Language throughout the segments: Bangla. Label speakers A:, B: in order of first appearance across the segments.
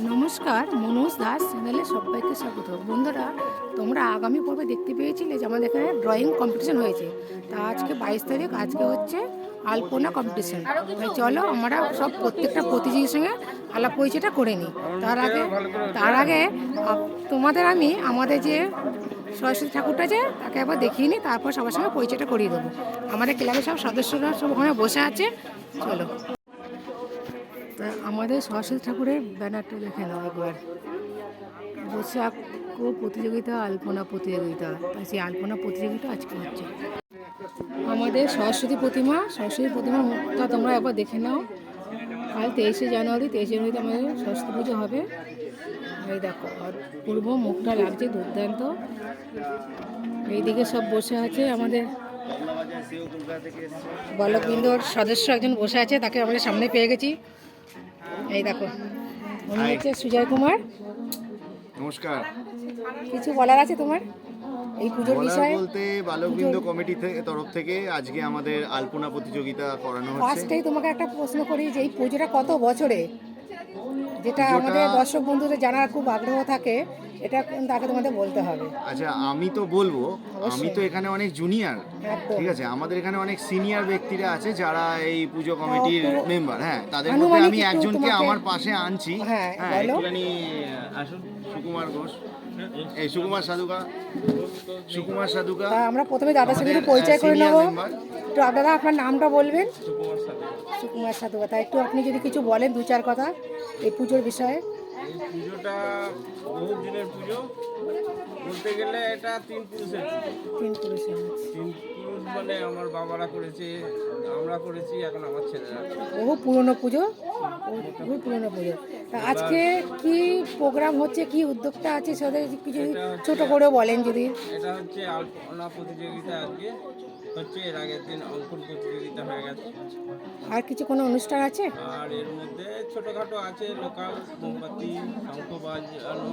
A: নমস্কার, মনোজ দাস চ্যানেলে সবাইকে স্বাগত। বন্ধুরা, তোমরা আগামী পর্বে দেখতে পেয়েছিলে যে আমাদের এখানে ড্রয়িং কম্পিটিশন হয়েছে। তা আজকে বাইশ তারিখ, আজকে হচ্ছে আলপনা কম্পিটিশন চলো আমরা সব প্রত্যেকটা প্রতিযোগীর সঙ্গে আলাপ পরিচয়টা করে নিই। তার আগে তার আগে তোমাদের আমি আমাদের যে সরস্বতী ঠাকুরটা যে, তাকে একবার দেখিয়ে নিই, তারপর সবার সঙ্গে পরিচয়টা করিয়ে দেবো। আমাদের ক্লাবের সব সদস্যরা সব ওখানে বসে আছে। চলো। আমাদের সরস্বতী ঠাকুরের ব্যানারটা দেখে নাও একবার। বৈশাখ প্রতিযোগিতা, আলপনা প্রতিযোগিতা। তাই সেই আলপনা প্রতিযোগিতা আজকে হচ্ছে। আমাদের সরস্বতী প্রতিমা, সরস্বতী প্রতিমার মুখটা তোমরা একবার দেখে নাও। কাল তেইশে জানুয়ারি, তেইশে জানুয়ারিতে আমাদের সরস্বতী পুজো হবে। এই দেখো, আর পূর্ব মুখটা লাগছে দুর্দান্ত। এইদিকে সব বসে আছে আমাদের বালকবৃন্দর সদস্য একজন বসে আছে, তাকে আমাদের সামনে পেয়ে গেছি। এই দেখো। উনি হচ্ছে সুজয় কুমার।
B: নমস্কার।
A: কিছু বলার আছে তোমার? এই পুজোর বিষয়ে?
B: বলতে বালকবৃন্দ কমিটি তরফ থেকে আজকে আমাদের আলপনা প্রতিযোগিতা করানো হচ্ছে।
A: ফার্স্টেই তোমাকে একটা প্রশ্ন করি যে এই পুজোটা কত বছরে? যেটা আমাদের দর্শক বন্ধুদের জানার খুব আগ্রহ থাকে এটা কিন্তু আগে তোমাদের বলতে হবে?
B: আচ্ছা আমি তো বলব আমি তো এখানে অনেক জুনিয়র ঠিক আছে? আমাদের এখানে অনেক সিনিয়র ব্যক্তিরা আছে যারা এই পুজো কমিটির মেম্বার হ্যাঁ তাদের মধ্যে আমি একজনকে আমার পাশে আনছি।
A: হ্যাঁ,
B: হ্যাঁ
A: বলো।
B: একটুখানি আসুন সুকুমার ঘোষ। এই সুকুমার সাধুকা সুকুমার সাধুকা
A: আমরা প্রথমে দাদার সঙ্গে পরিচয় করে
B: senior
A: নেব। একটু আপনারা আপনার নামটা বলবেন? সুকুমার সাধুকা তা একটু আপনি যদি কিছু বলেন দু চার কথা এই পুজোর বিষয়ে।
C: এই পুজোটা বহু দিনের পুজো। বলতে গেলে এটা তিন পুরুষের
A: তিন পুরুষের।
C: তিন পুরুষ মানে আমার বাবারা করেছে আমরা করেছি এখন আমার ছেলেরা
A: বহু পুরনো পুজো বহু পুরনো পুজো। তা আজকে কি প্রোগ্রাম হচ্ছে কি উদ্যোগটা আছে সেটা কিছু ছোট করে বলেন যদি।
C: এটা হচ্ছে আলপনা প্রতিযোগিতা আজকে। হচ্ছে এর আগের দিন অঙ্কন প্রতিযোগিতা হয়ে গেছে।
A: আর কিছু কোনো অনুষ্ঠান আছে?
C: আর এর মধ্যে ছোটোখাটো আছে লোকাল মোমবাতি শঙ্খ বাজানো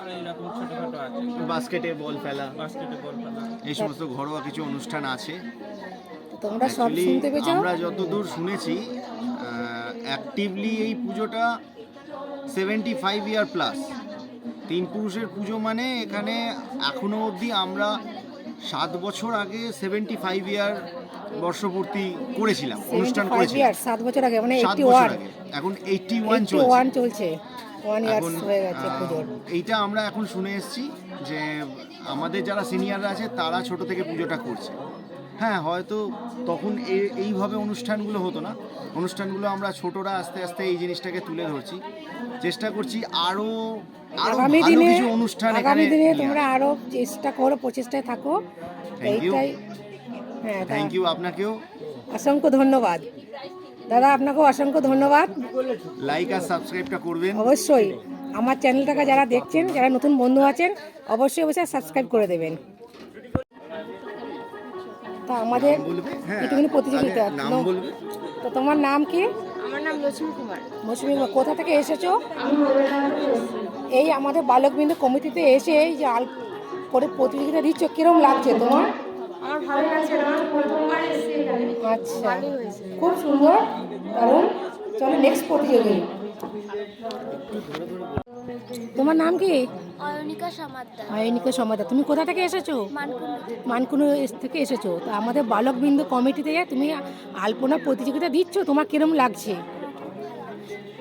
C: আর এইরকম ছোটোখাটো আছে।
B: বাস্কেটে বল ফেলা
C: বাস্কেটে বল খেলা।
B: এই সমস্ত ঘরোয়া কিছু অনুষ্ঠান আছে।
A: তো তোমরা সব শুনতে পেয়েছ?
B: আমরা যতদূর শুনেছি অ্যাক্টিভলি এই পুজোটা সেভেন্টি ফাইভ ইয়ার প্লাস তিন পুরুষের পুজো মানে এখানে এখনও অবধি আমরা সাত বছর আগে সেভেন্টি ফাইভ ইয়ার বর্ষপূর্তি করেছিলাম অনুষ্ঠান
A: 75
B: করেছিলাম।
A: সাত বছর আগে মানে
B: সাত
A: এইটি
B: বছর আগে এখন এইটটি ওয়ান চলছে।
A: ওয়ান চলছে
B: এইটা আমরা এখন শুনে এসেছি যে আমাদের যারা সিনিয়ররা আছে তারা ছোট থেকে পুজোটা করছে। হ্যাঁ হয়তো তখন এইভাবে অনুষ্ঠানগুলো হতো না। অনুষ্ঠানগুলো আমরা ছোটরা আস্তে আস্তে এই জিনিসটাকে তুলে ধরছি। চেষ্টা করছি আরও আরও
A: আগামী দিনে
B: অনুষ্ঠান
A: আগামী দিনে তোমরা আরও চেষ্টা করো প্রচেষ্টায় থাকো। এইটাই হ্যাঁ
B: থ্যাংক ইউ আপনাকেও।
A: অসংখ্য ধন্যবাদ। দাদা আপনাকেও অসংখ্য ধন্যবাদ।
B: লাইক আর সাবস্ক্রাইবটা করবেন।
A: অবশ্যই। আমার চ্যানেলটাকে যারা দেখছেন যারা নতুন বন্ধু আছেন অবশ্যই অবশ্যই সাবস্ক্রাইব করে দেবেন। তা আমাদের
B: হ্যাঁ
A: একটুখানি প্রতিযোগিতা তো তোমার নাম কি?
D: আমার নাম লক্ষ্মী কুমার।
A: মৌসুমি কোথা থেকে এসেছ? এই আমাদের বালকবৃন্দ কমিটিতে এসে এই যে আল করে প্রতিযোগিতা দিচ্ছ কিরম লাগছে তোমার?
D: আমার ভালো লাগছে প্রথমবার এসেছি
A: আচ্ছা খুব সুন্দর। কারণ চলো নেক্সট প্রতিযোগী। তোমার নাম কি?
D: অয়নিকা সমাদ্দার
A: আয়নিকা সমাদা তুমি কোথা থেকে এসেছ? মানকুনো এস- থেকে এসেছ। তো আমাদের বালকবৃন্দ কমিটিতে তুমি আলপনা প্রতিযোগিতা দিচ্ছ? তোমার কিরম লাগছে?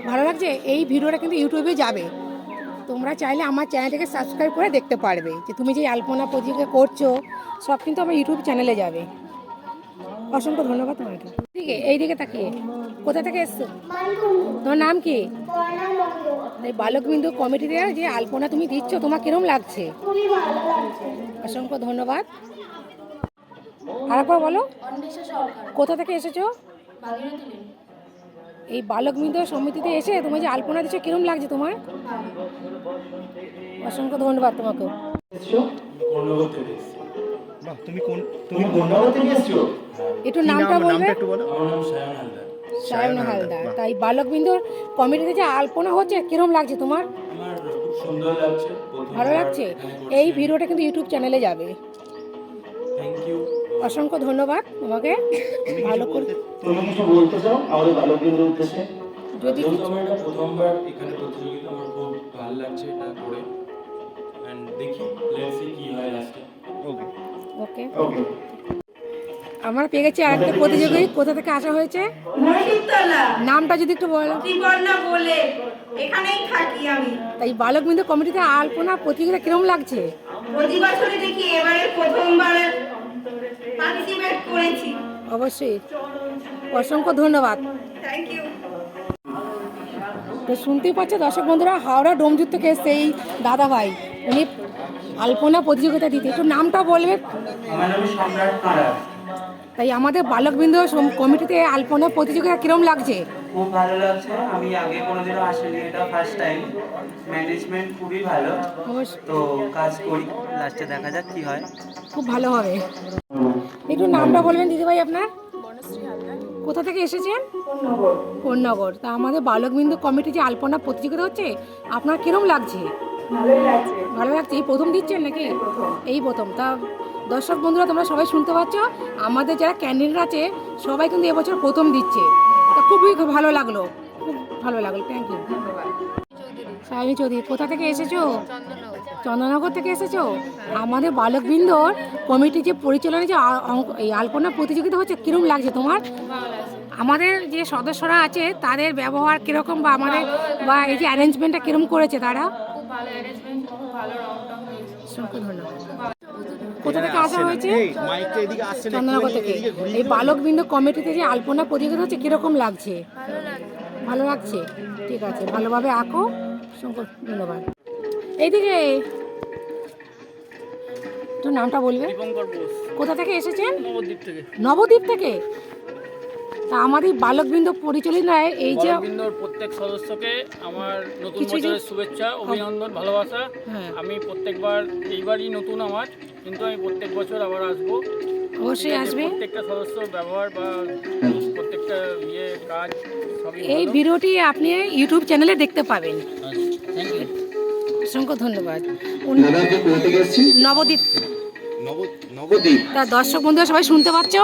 A: ভালো লাগছে? এই ভিডিওটা কিন্তু ইউটিউবে যাবে। তোমরা চাইলে আমার চ্যানেলটাকে সাবস্ক্রাইব করে দেখতে পারবে যে তুমি যে আলপনা প্রতিযোগিতা করছ সব কিন্তু আমার ইউটিউব চ্যানেলে যাবে। অসংখ্য ধন্যবাদ তোমাকে। ঠিক এইদিকে তাকিয়ে। কোথা থেকে এসছো? তোমার নাম কি? এই বালকবিন্দু কমিটিতে যে আলপনা তুমি দিচ্ছ তোমার কিরম লাগছে? অসংখ্য ধন্যবাদ। আরেকবার বলো কোথা থেকে এসেছ? এই বালকবৃন্দ সমিতিতে এসে তুমি যে আলপনা দিচ্ছ কিরম লাগছে তোমার? অসংখ্য ধন্যবাদ তোমাকে।
B: তুমি কোন তুমি থেকে এসেছ
A: একটু নামটা
B: নাম
A: বলবে
B: নামটা একটু বলো।
A: সায়ন হালদার। তাই বালকবৃন্দর কমিটিতে যে আলপনা হচ্ছে কিরম লাগছে তোমার?
E: আমার খুব সুন্দর লাগছে
A: ভালো লাগছে? এই ভিডিওটা কিন্তু ইউটিউব চ্যানেলে যাবে। অসংখ্য ধন্যবাদ তোমাকে। ভালো করে
F: তুমি কিছু বলতে চাও? আমাদের বালকবৃন্দ উদ্দেশ্যে?
A: যদি
E: প্রথমবার এখানে প্রতিযোগিতা আমার খুব ভালো লাগছে এটা করে। অ্যান্ড দেখি লেটস সি কি হয় লাস্টে
B: ওকে
A: ওকে আমরা পেয়ে গেছি আরেকটা প্রতিযোগী। কোথা থেকে আসা হয়েছে? নামটা যদি একটু বলো।
F: বলে। এখানেই থাকি আমি।
A: তাই বালক বিন্দু কমিটিতে আলপনা প্রতিযোগিতা কিরম লাগছে?
F: প্রতি বছরে দেখি এবারে প্রথমবার পার্টিসিপেট করেছি।
A: অবশ্যই। অসংখ্য ধন্যবাদ।
F: থ্যাংক ইউ
A: তো শুনতেই পাচ্ছে দর্শক বন্ধুরা হাওড়া ডোমজুর থেকে এসছে এই দাদা ভাই উনি আলপনা প্রতিযোগিতা দিতে। একটু নামটা বলবে।
G: আমার নাম সম্রাট
A: তাই আমাদের বালকবৃন্দ সম- কমিটিতে আলপনা প্রতিযোগিতা কিরম লাগছে?
G: খুব ভালো লাগছে। আমি আগে কোনোদিনও আসিনি এটা ফার্স্ট টাইম ম্যানেজমেন্ট খুবই ভালো। তো কাজ করি লাস্টে দেখা যাক কি হয়।
A: খুব ভালো হবে। একটু নামটা বলবেন দিদিভাই আপনার? কোথা থেকে এসেছেন? কোন্নগর। তা আমাদের বালকবিন্দু কমিটি যে আলপনা প্রতিযোগিতা হচ্ছে আপনার কিরম লাগছে? ভালো লাগছে? এই প্রথম দিচ্ছেন নাকি? এই প্রথম। তা দর্শক বন্ধুরা তোমরা সবাই শুনতে পাচ্ছ? আমাদের যারা ক্যান্ডিডেট আছে সবাই কিন্তু এবছর প্রথম দিচ্ছে। তা খুবই ভালো লাগল। খুব ভালো লাগল। থ্যাংক ইউ সায়নী চৌধুরী কোথা থেকে এসেছ? চন্দননগর থেকে এসেছ? আমাদের বালকবৃন্দর কমিটি যে পরিচালনা যে এই আলপনা প্রতিযোগিতা হচ্ছে কিরম লাগছে তোমার? আমাদের যে সদস্যরা আছে তাদের ব্যবহার কীরকম বা আমাদের বা এই যে অ্যারেঞ্জমেন্টটা কিরম করেছে তারা? অসংখ্য ধন্যবাদ। কোথা থেকে আসা হয়েছে?
B: একটুখানি
A: থেকে। এই বালকবৃন্দ কমিটিতে যে আলপনা প্রতিযোগিতা হচ্ছে কীরকম লাগছে?
D: ভালো লাগছে।
A: ঠিক আছে ভালোভাবে আঁকো। অসংখ্য ধন্যবাদ। এইদিকে তোর নামটা বলবে? কোথা থেকে এসেছেন?
H: নবদ্বীপ থেকে।
A: নবদ্বীপ থেকে? তা আমাদের বালকবৃন্দ পরিচালনায় এই যে
H: প্রত্যেক সদস্যকে আমার নতুন
A: কিছু
H: বছরের শুভেচ্ছা অভিনন্দন ভালোবাসা।
A: হ্যাঁ।
H: আমি প্রত্যেকবার এইবারই নতুন আমার। কিন্তু আমি প্রত্যেক বছর আবার আসব।
A: অবশ্যই আসবে।
H: প্রত্যেকটা সদস্য ব্যবহার বা প্রত্যেকটা ইয়ে কাজ
A: এই ভিডিওটি আপনি ইউটিউব চ্যানেলে দেখতে পাবেন। অসংখ্য ধন্যবাদ। নবদ্বীপ।
B: নবদ্বীপ।
A: তা দর্শক বন্ধুরা সবাই শুনতে পাচ্ছ?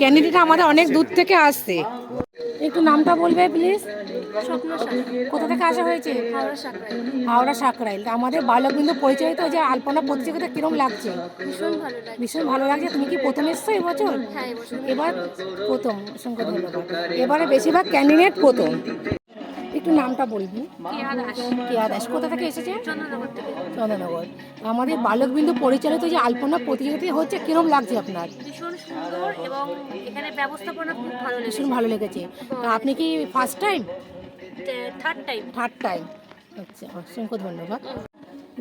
A: ক্যান্ডিডেট আমাদের অনেক দূর থেকে আসছে। একটু নামটা বলবে প্লিজ কোথা থেকে আসা হয়েছে?
D: হাওড়া সাকরাই
A: হাওড়া সাকরাইল তা আমাদের বালকবৃন্দ পরিচালিত যে আলপনা প্রতিযোগিতা কিরম লাগছে?
D: ভীষণ ভালো
A: ভীষণ ভালো লাগছে। তুমি কি প্রথম এসছো এবছর
D: হ্যাঁ
A: এবার প্রথম। অসংখ্য ধন্যবাদ। এবারে বেশিরভাগ ক্যান্ডিডেট প্রথম। একটু নামটা বলবি?
D: কেয়া দাস।
A: কোথা থেকে এসেছে?
D: চন্দ্রনগর
A: আমাদের বালকবৃন্দ পরিচালিত যে আলপনা প্রতিযোগিতা হচ্ছে কিরম লাগছে আপনার?
D: ভীষণ সুন্দর এবং এখানে ব্যবস্থাপনা খুব ভালো লেগেছে।
A: ভীষণ ভালো লেগেছে। তা আপনি কি first time
D: third time
A: third time আচ্ছা অসংখ্য ধন্যবাদ।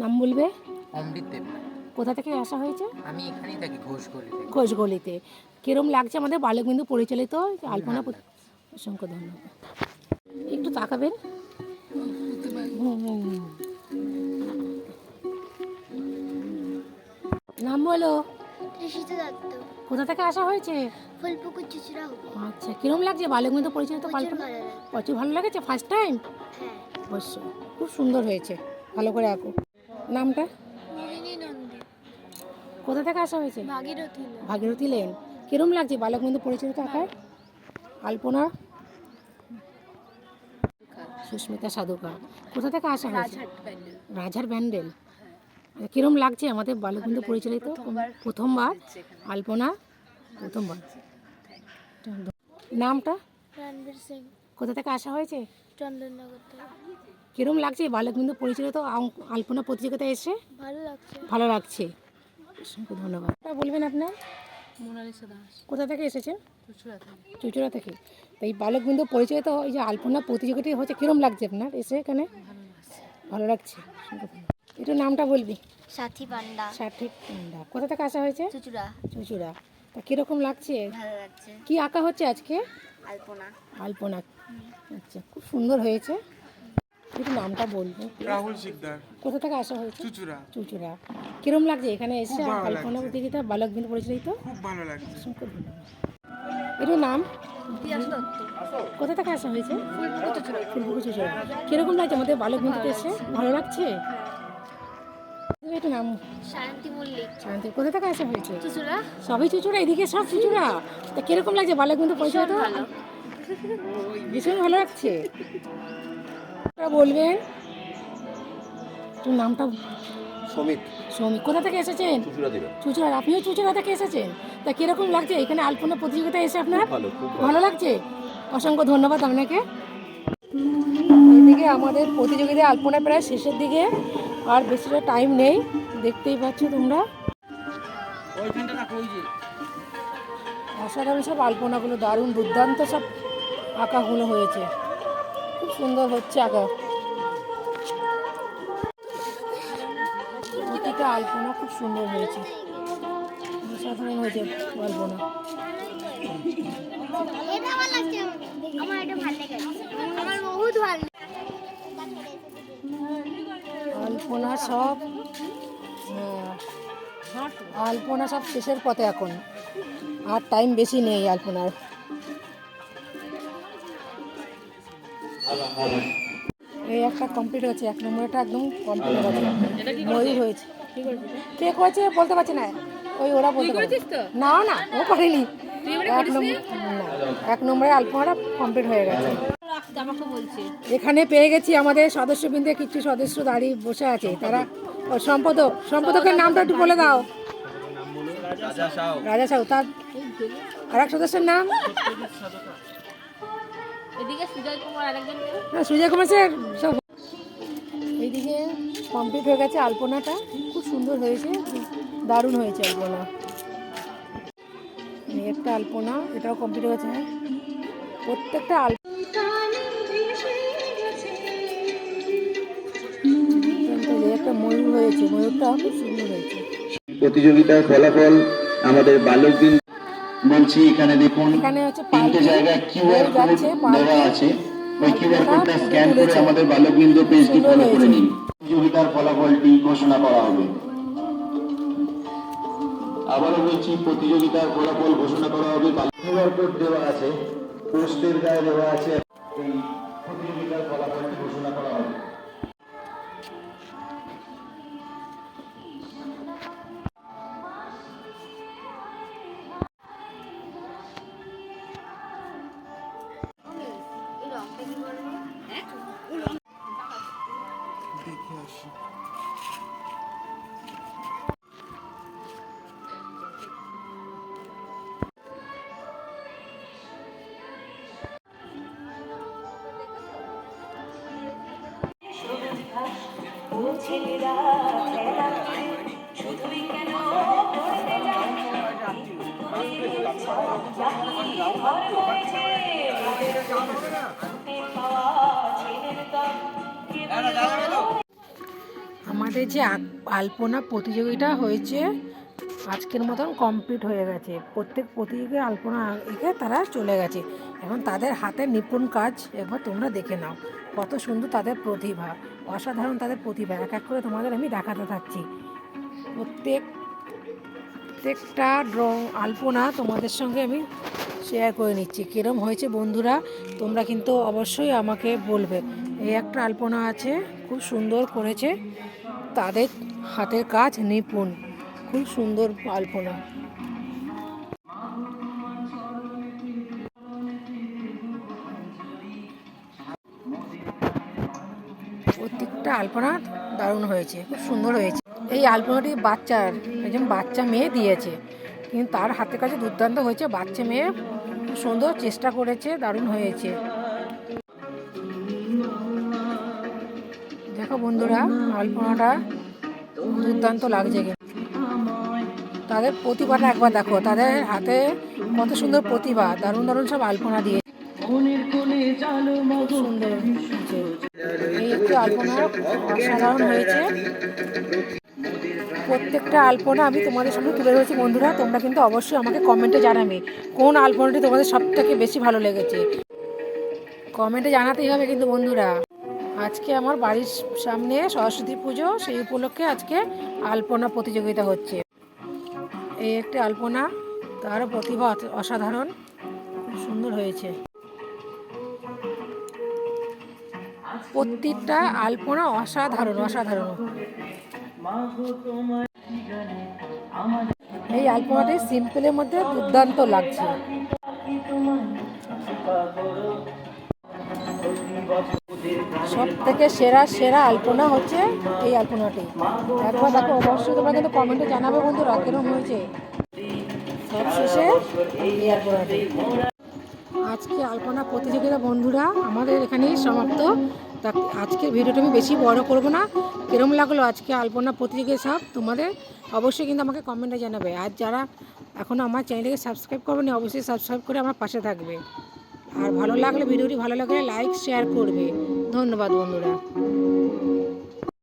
A: নাম বলবে?
I: অমৃত দেব।
A: কোথা থেকে আসা হয়েছে?
I: আমি এখানেই থাকি ঘোষগলি থেকে
A: ঘোষগলিতে। কিরম লাগছে আমাদের? বালকবিন্দু পরিচালিত আলপনা অসংখ্য ধন্যবাদ। একটু তাকাবেন। নাম বলো।
D: ঋষিতা দত্ত।
A: কোথা থেকে আসা হয়েছে?
D: ফুলপুকুর চুচুড়া
A: আচ্ছা কিরম লাগছে? আলপনা
D: ভালো লাগে
A: প্রচুর ভালো লেগেছে? ফার্স্ট টাইম অবশ্যই। খুব সুন্দর হয়েছে। ভালো করে আঁকো। নামটা? কোথা থেকে আসা হয়েছে?
D: ভাগীরথী
A: ভাগীরথী লেন। কিরম লাগছে বালকবন্ধু পরিচালিত আঁকায়? আলপনা? সুস্মিতা সাধুকা কোথা থেকে আসা হয়েছে? রাজার ব্যান্ডেল কিরম লাগছে আমাদের বালকবন্ধু পরিচালিত প্রথমবার। আলপনা? প্রথমবার নামটা?
D: রণবীর সিং।
A: কোথা থেকে আসা হয়েছে?
D: চন্দননগর থেকে।
A: কিরম লাগছে? পরিচালিত আং- আলপনা প্রতিযোগিতায় এসে
D: ভালো লাগছে।
A: ভালো লাগছে। অসংখ্য ধন্যবাদ। তা বলবেন আপনার?
D: মোনালিসা দাস।
A: কোথা থেকে এসেছেন?
D: চুচুড়া থেকে।
A: চুচুড়া থেকে। তো এই বালকবৃন্দ পরিচয় তো এই যে আলপনা প্রতিযোগিতা হচ্ছে কিরম লাগছে আপনার? এসে এখানে? ভালো লাগছে। একটু নামটা বলবি?
D: সাথী পান্ডা।
A: সঠিক পান্ডা। কোথা থেকে আসা হয়েছে?
D: চুচুড়া।
A: চুচুড়া। তা কীরকম লাগছে?
D: ভালো লাগছে।
A: কি আঁকা হচ্ছে আজকে?
D: আলপনা।
A: আলপনা। আচ্ছা খুব সুন্দর হয়েছে। একটু নামটা বলব
J: রাহুল শিকদার।
A: কোথা থেকে আসা হয়েছে?
J: চুচুড়া।
A: চুচুড়া। কিরম লাগছে এখানে এসে? আলপনা। প্রতিযোগিতা বালকবৃন্দ পরিচালিত
J: খুব ভালো লাগছে।
A: অসংখ্য ধন্যবাদ। একটু নাম? কোথা থেকে আসা হয়েছে? ফুলপুকুর চুচুড়া। কীরকম লাগছে আমাদের বালক বন্ধুতে এসে? ভালো লাগছে? একটু নাম।
D: সায়ন্তী মল্লিক।
A: শান্তি কোথা থেকে আসা হয়েছে?
D: চুচুড়া।
A: সবই চুচুড়া এদিকে সব চুচুড়া। তা কীরকম লাগছে বালক বন্ধু পরিচয় তো ভীষণ ভালো লাগছে। বলবেন। তোর নামটা
B: সমিত
A: সৌমিক কোথা থেকে এসেছেন?
B: চুচুড়া
A: আপনিও চুচুড়া থেকে এসেছেন? তা কীরকম লাগছে? এখানে আলপনা প্রতিযোগিতা এসে আপনার?
B: ভালো
A: লাগছে? অসংখ্য ধন্যবাদ আপনাকে। এদিকে আমাদের প্রতিযোগিতায় আলপনা প্রায় শেষের দিকে। আর বেশিটা টাইম নেই দেখতেই পাচ্ছ তোমরা। অসাধারণ সব আলপনাগুলো দারুণ দুর্দান্ত সব আঁকাগুলো হয়েছে। খুব সুন্দর হচ্ছে আঁকা। প্রতিটা আলপনা খুব সুন্দর হয়েছে। অসাধারণ হয়েছে আলপনা
J: এটা ভালো লাগছে আমার এটা ভালো লেগেছে আমার বহুত ভালো
A: আলপনা সব আলপনা সব শেষের পথে এখন। আর টাইম বেশি নেই আলপনার। এই একটা কমপ্লিট হয়েছে এক নম্বরটা একদম কমপ্লিট হয়েছে। ময়ূর হয়েছে। কে করেছে বলতে পারছি না। ওই ওরা বলতে পারছে না না ও করেনি। এক নম্বর না এক নম্বরে আলপনাটা কমপ্লিট হয়ে গেছে। এখানে পেয়ে গেছি আমাদের সদস্যবৃন্দে কিছু সদস্য দাঁড়িয়ে বসে আছে। তারা সম্পাদক সম্পাদকের নামটা একটু বলে দাও।
C: রাজা সাউ
A: সাউ তার আর এক সদস্যের নাম?
D: সুজয় কুমার
A: স্যার সব। এইদিকে কমপ্লিট হয়ে গেছে আলপনাটা। খুব সুন্দর হয়েছে দারুণ হয়েছে আলপনা। একটা আলপনা এটাও কমপ্লিট হয়েছে প্রত্যেকটা আল ময়ূর হয়েছে ময়ূরটা খুব সুন্দর হয়েছে।
K: প্রতিযোগিতার ফলাফল আমাদের বালকদিন বলছি এখানে দেখুন। তিনটে জায়গায় কিউআর কোড দেওয়া আছে। ওই কিউআর কোডটা স্ক্যান করে। আমাদের বালকবৃন্দ পেজটি
A: সুন্দর
K: ফলো করে নিন। প্রতিযোগিতার ফলাফলটি ঘোষণা করা হবে। আবারও বলছি প্রতিযোগিতার ফলাফল ঘোষণা করা হবে। কিউআর কোড দেওয়া আছে পোস্টের গায়ে দেওয়া আছে। এই প্রতিযোগিতার ফলাফলটি ঘোষণা করা হবে।
A: আমাদের যে আলপনা প্রতিযোগিতা হয়েছে, আজকের মতন কমপ্লিট হয়ে গেছে। প্রত্যেক প্রতিযোগী আলপনা এঁকে তারা চলে গেছে। এখন তাদের হাতে নিপুণ কাজ একবার তোমরা দেখে নাও। কত সুন্দর তাদের প্রতিভা, অসাধারণ তাদের প্রতিভা। এক এক করে তোমাদের আমি দেখাতে থাকছি। প্রত্যেক, প্রত্যেকটা ড্রং আলপনা তোমাদের সঙ্গে আমি শেয়ার করে নিচ্ছি। কীরম হয়েছে বন্ধুরা, তোমরা কিন্তু অবশ্যই আমাকে বলবে। এই একটা আলপনা আছে, খুব সুন্দর করেছে। তাদের হাতের কাজ নিপুণ, খুব সুন্দর আলপনা। আলপনা দারুণ হয়েছে, খুব সুন্দর হয়েছে। এই আলপনাটি বাচ্চার, একজন বাচ্চা মেয়ে দিয়েছে। কিন্তু তার হাতের কাছে দুর্দান্ত হয়েছে, বাচ্চা মেয়ে সুন্দর চেষ্টা করেছে, দারুণ হয়েছে। দেখো বন্ধুরা, আলপনাটা দুর্দান্ত লাগছে তাদের প্রতিভাটা একবার দেখো, তাদের হাতে কত সুন্দর প্রতিভা, দারুণ দারুণ সব আলপনা দিয়ে। হয়েছে। এই একটি আলপনা অসাধারণ হয়েছে। প্রত্যেকটা আলপনা আমি তোমাদের সামনে তুলে ধরেছি, বন্ধুরা, তোমরা কিন্তু অবশ্যই আমাকে কমেন্টে জানাবে কোন আলপনাটি তোমাদের সব থেকে বেশি ভালো লেগেছে। কমেন্টে জানাতেই হবে কিন্তু, বন্ধুরা। আজকে আমার বাড়ির সামনে সরস্বতী পুজো, সেই উপলক্ষে আজকে আলপনা প্রতিযোগিতা হচ্ছে। এই একটি আলপনা তার প্রতিভা অসাধারণ, খুব সুন্দর হয়েছে। প্রত্যেকটা আলপনা অসাধারণ অসাধারণ। এই আলপনাটি সিম্পলের মধ্যে দুর্দান্ত লাগছে। সব থেকে সেরা সেরা আলপনা হচ্ছে এই আলপনাটি। একবার দেখো, অবশ্যই তোমরা কিন্তু কমেন্টে জানাবে বন্ধুরা কিরম হয়েছে? সবশেষে এই আলপনাটি। আজকে আলপনা প্রতিযোগিতা বন্ধুরা, আমাদের এখানেই সমাপ্ত। তা আজকের ভিডিওটা আমি বেশি বড় করব না। কিরম লাগল আজকে আলপনা পত্রিকা সব তোমাদের? অবশ্যই কিন্তু আমাকে কমেন্টে জানাবে। আর যারা এখনও আমার চ্যানেলকে সাবস্ক্রাইব করবে অবশ্যই সাবস্ক্রাইব করে আমার পাশে থাকবে। আর ভালো লাগলে, ভিডিওটি ভালো লাগলে লাইক শেয়ার করবে। ধন্যবাদ বন্ধুরা।